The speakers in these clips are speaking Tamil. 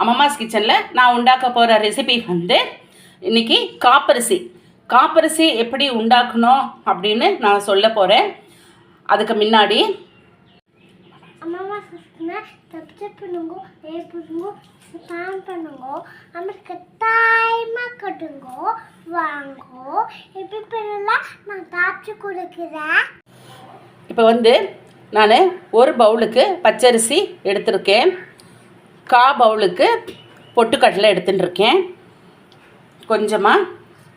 அம்மம்மாஸ் கிச்சனில் நான் உண்டாக்க போகிற ரெசிபி வந்து இன்னைக்கு காப்பரிசி. காப்பரிசி எப்படி உண்டாக்கணும் அப்படின்னு நான் சொல்ல போகிறேன் அதுக்கு முன்னாடி இப்போ வந்து நான் ஒரு பவுலுக்கு பச்சரிசி எடுத்திருக்கேன். கா பவுலுக்கு பொட்டுக்கடலை எடுத்துட்டு இருக்கேன். கொஞ்சமாக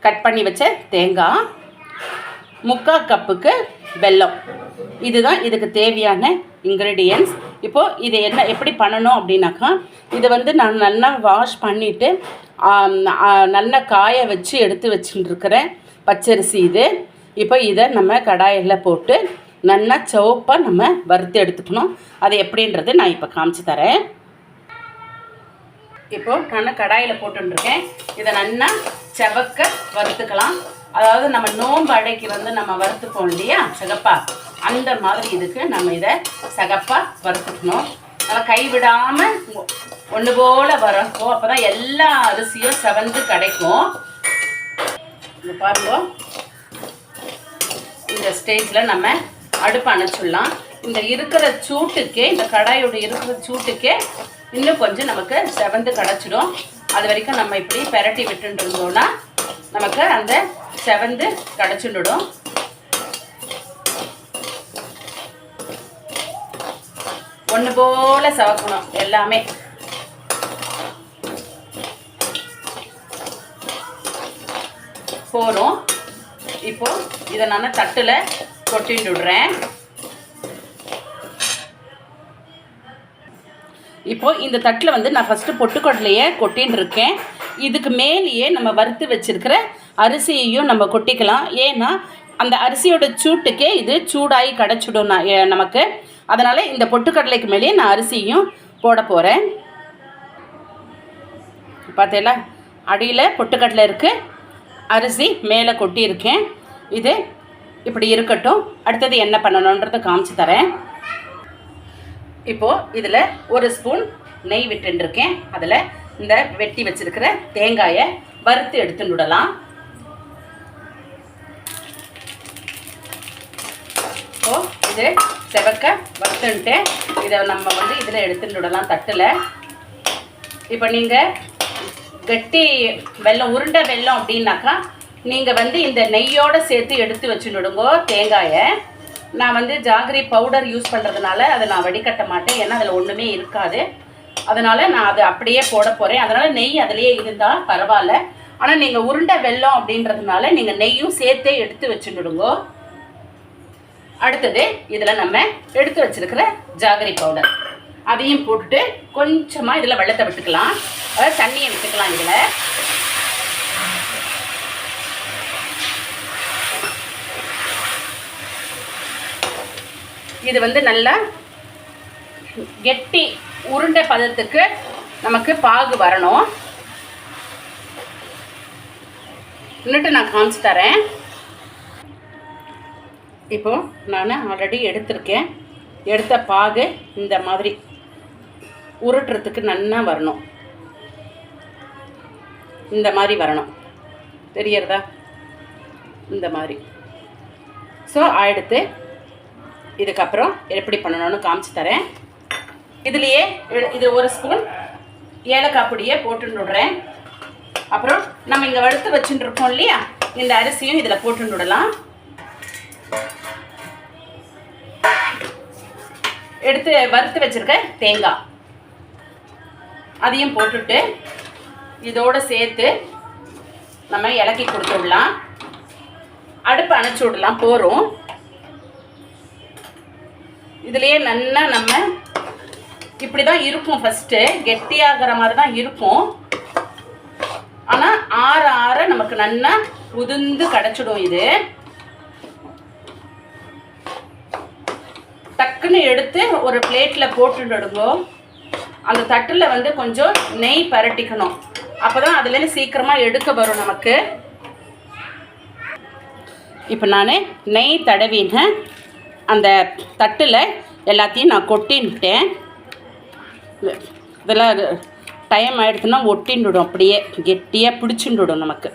கட் பண்ணி வச்ச தேங்காய் முக்கால் கப்புக்கு வெல்லம். இதுதான் இதுக்கு தேவையான இன்க்ரீடியன்ஸ் இப்போது இது என்ன எப்படி பண்ணணும் அப்படின்னாக்கா இதை வந்து நான் நல்லா வாஷ் பண்ணிவிட்டு நல்லா காய வச்சு எடுத்து வச்சுட்டுருக்கிறேன் பச்சரிசி இது. இப்போ இதை நம்ம கடாயில் போட்டு நல்லா சிவப்பாக நம்ம வறுத்து எடுத்துக்கணும். அது எப்படின்றது நான் இப்போ காமிச்சு தரேன். இப்போ நான் கடாயில் போட்டுருக்கேன் இதை நல்லா செவக்க வறுத்துக்கலாம். அதாவது நம்ம நோம்பு அடைக்கு வந்து நம்ம வறுத்துப்போம் இல்லையா? சிகப்பா. அந்த மாதிரி இதுக்கு நம்ம இதை சிகப்பாக வறுத்துக்கணும். நல்லா கைவிடாமல் ஒன்று போல் வரப்போ அப்போ தான் எல்லா அரிசியும் செவந்து கிடைக்கும். இது பாருங்க. இந்த ஸ்டேஜில் நம்ம அடுப்பு அணைச்சிடலாம். இந்த இருக்கிற சூட்டுக்கே இந்த கடாயோட இருக்கிற சூட்டுக்கே இன்னும் கொஞ்சம் நமக்கு செவந்து கிடச்சிடும். அது வரைக்கும் நம்ம இப்படி பெரட்டி விட்டுட்டு இருந்தோம்னா நமக்கு அந்த செவந்து கிடச்சிடும் ஒன்று போல சவக்கணும் எல்லாமே. போகிறோம் இப்போ இதை நான் தட்டில் கொட்டின்னு விடுறேன். இப்போ இந்த தட்டில் வந்து நான் ஃபஸ்ட்டு பொட்டுக்கடலையை கொட்டின்னு இருக்கேன். இதுக்கு மேலேயே நம்ம வறுத்து வச்சிருக்கிற அரிசியையும் நம்ம கொட்டிக்கலாம். ஏன்னா அந்த அரிசியோட சூட்டுக்கே இது சூடாகி கிடச்சிடும் நான் நமக்கு. அதனால் இந்த பொட்டுக்கடலைக்கு மேலேயே நான் அரிசியும் போட போகிறேன் பார்த்தீங்களா? அடியில் பொட்டுக்கடலை இருக்குது அரிசி மேலே கொட்டியிருக்கேன். இது இப்படி இருக்கட்டும். அடுத்தது என்ன பண்ணணுன்றதை காமிச்சு தரேன். இப்போது இதில் ஒரு ஸ்பூன் நெய் விட்டுருக்கேன். அதில் இந்த வெட்டி வச்சிருக்கிற தேங்காயை வறுத்து எடுத்துன்னு விடலாம் இப்போ இது செவக்க வறுத்துன்ட்டு இதை நம்ம வந்து இதில் எடுத்துட்டு விடலாம் தட்டில். இப்போ நீங்கள் கட்டி வெல்லம் உருண்டை வெல்லம் அப்படின்னாக்கா நீங்கள் வந்து இந்த நெய்யோடு சேர்த்து எடுத்து வச்சுடுங்கோ தேங்காயை. நான் வந்து ஜாகரி பவுடர் யூஸ் பண்ணுறதுனால அதை நான் வடிகட்ட மாட்டேன். ஏன்னா அதில் ஒன்றுமே இருக்காது. அதனால் நான் அதை அப்படியே போட போகிறேன் அதனால் நெய் அதிலேயே இருந்தால் பரவாயில்ல. ஆனால் நீங்கள் உருண்டை வெல்லம் அப்படின்றதுனால நீங்கள் நெய்யும் சேர்த்தே எடுத்து வச்சுடுங்கோ. அடுத்தது இதில் நம்ம எடுத்து வச்சிருக்கிற ஜாகரி பவுடர். அதையும் போட்டுட்டு கொஞ்சமாக இதில் வெள்ளத்தை விட்டுக்கலாம். அதாவது தண்ணியை விட்டுக்கலாம் இதில். இது வந்து நல்லா கெட்டி உருண்டை பதத்துக்கு நமக்கு பாகு வரணும். இன்னிட்டு நான் காமிச்சு தரேன். இப்போ நான் ஆல்ரெடி எடுத்திருக்கேன். எடுத்த பாகு இந்த மாதிரி உருட்டுறதுக்கு நல்லா வரணும். இந்த மாதிரி வரணும். தெரியறதா? இந்த மாதிரி. ஸோ அடுத்து இதுக்கப்புறம் எப்படி பண்ணணும்னு காமிச்சு தரேன். இதுலேயே இது ஒரு ஸ்பூன் ஏலக்காய் பொடியை போட்டுன்னு விடுறேன். அப்புறம் நம்ம இங்கே வறுத்து வச்சுட்டு இருக்கோம் இல்லையா? இந்த அரிசியும் இதில் போட்டுன்னு விடலாம். எடுத்து வறுத்து வச்சுருக்க தேங்காய். அதையும் போட்டுட்டு இதோடு சேர்த்து நம்ம இலக்கி கொடுத்து விடலாம். அடுப்பு அணைச்சி விடலாம். போகிறோம் இதுலேயே நல்லா நம்ம இப்படி தான் இருக்கும் ஃபஸ்ட்டு கெட்டியாகிற மாதிரி தான் இருக்கும் ஆனால் ஆற ஆற நமக்கு நல்லா உதிர்ந்து கிடச்சிடும் இது. டக்குன்னு எடுத்து ஒரு பிளேட்டில் போட்டுடுங்கோ அந்த தட்டில் வந்து கொஞ்சம் நெய் பரட்டிக்கணும். அப்போ தான் அதுலேருந்து சீக்கிரமாக எடுக்க வரும் நமக்கு. இப்போ நான் நெய் தடவினேன் அந்த தட்டில் எல்லாத்தையும் நான் கொட்டின்ட்டேன். இதெல்லாம் டைம் ஆகிடுச்சுன்னா ஒட்டின்டுடும் அப்படியே கெட்டியாக பிடிச்சிண்டுடும் நமக்கு.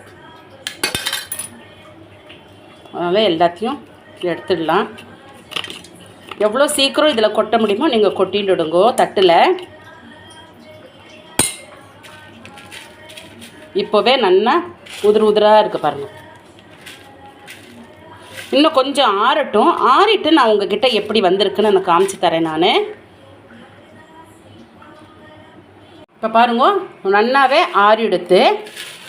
அதனால் எல்லாத்தையும் எடுத்துடலாம். எவ்வளோ சீக்கிரம் இதில் கொட்ட முடியுமோ நீங்கள் கொட்டின்டுடுங்கோ தட்டில். இப்போவே நல்லா உதிர் உதிராக இருக்குது பாருங்கள் இன்னும் கொஞ்சம் ஆறட்டும். ஆறிட்டு நான் உங்ககிட்ட எப்படி வந்திருக்குன்னு நான் காமிச்சு தரேன் நான். இப்போ பாருங்க நன்னாவே ஆறி எடுத்து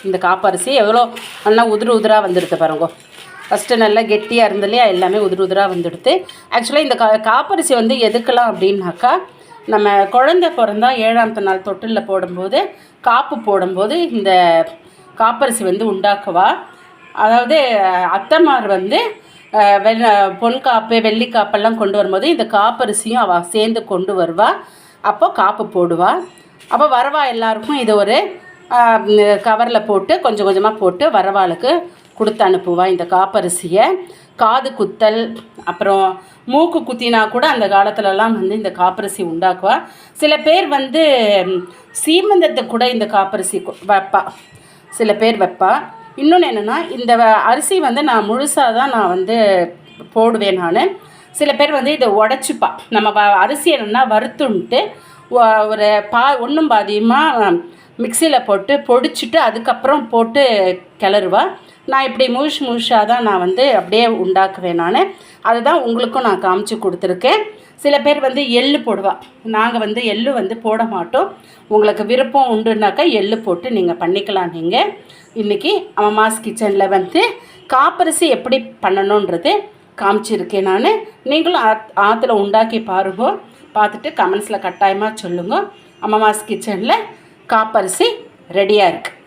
இந்த காப்பரிசி எவ்வளோ நல்லா உதிர் உதிராக வந்துடுது பாருங்க. ஃபஸ்ட்டு நல்லா கெட்டியாக இருந்து இல்லையா? எல்லாமே உதிர் உதிராக வந்துடுது ஆக்சுவலாக இந்த கா காப்பரிசி வந்து எதுக்கெல்லாம் அப்படின்னாக்கா நம்ம குழந்தை பிறந்தா ஏழாமத்து நாள் தொட்டிலில் போடும்போது காப்பு போடும்போது இந்த காப்பரிசி வந்து உண்டாக்குவா. அதாவது அத்தைமார் வந்து பொன் காப்பு வெள்ளி காப்பெல்லாம் கொண்டு வரும்போது இந்த காப்பரிசியும் அவள் சேர்ந்து கொண்டு வருவாள் அப்போ காப்பு போடுவா. அப்போ வரவா எல்லாருக்கும் இது ஒரு கவரில் போட்டு கொஞ்சம் கொஞ்சமாக போட்டு வரவாளுக்கு கொடுத்து அனுப்புவாள் இந்த காப்பரிசியை. காது குத்தல் அப்புறம் மூக்கு குத்தினா கூட அந்த காலத்துலலாம் வந்து இந்த காப்பரிசி உண்டாக்குவா. சில பேர் வந்து சீமந்தத்தை சீமந்தத்துக்கு கூட இந்த காப்பரிசி கு- வைப்பா சில பேர் வைப்பா. இன்னொன்று என்னென்னா இந்த வ- அரிசி வந்து நான் முழுசாக தான் நான் வந்து போடுவேன் நான். சில பேர் வந்து இதை உடச்சிப்பா. நம்ம வ அரிசி என்னென்னா வறுத்துன்ட்டு ஒ- ஒரு பா ஒன்றும் பாதியமாக மிக்சியில் போட்டு பொடிச்சிட்டு அதுக்கப்புறம் போட்டு கிளறுவா. நான் இப்படி முழுஷ் முழுஷாக தான் நான் வந்து அப்படியே உண்டாக்குவேன் நான். அதுதான் உங்களுக்கும் நான் காமிச்சு கொடுத்துருக்கேன். சில பேர் வந்து எள்ளு போடுவா. நாங்கள் வந்து எள்ளு வந்து போட மாட்டோம். உங்களுக்கு விருப்பம் உண்டுனாக்கா எள்ளு போட்டு நீங்கள் பண்ணிக்கலாம் நீங்கள் இன்றைக்கி அம்மாஸ் கிச்சனில் வந்து காப்பரிசி எப்படி பண்ணணுன்றது காமிச்சிருக்கேன் நான். நீங்களும் ஆத் ஆற்றுல உண்டாக்கி பாருங்க. பார்த்துட்டு கமெண்ட்ஸில் கட்டாயமாக சொல்லுங்க. அம்மாஸ் கிச்சனில் காப்பரிசி ரெடியாக இருக்குது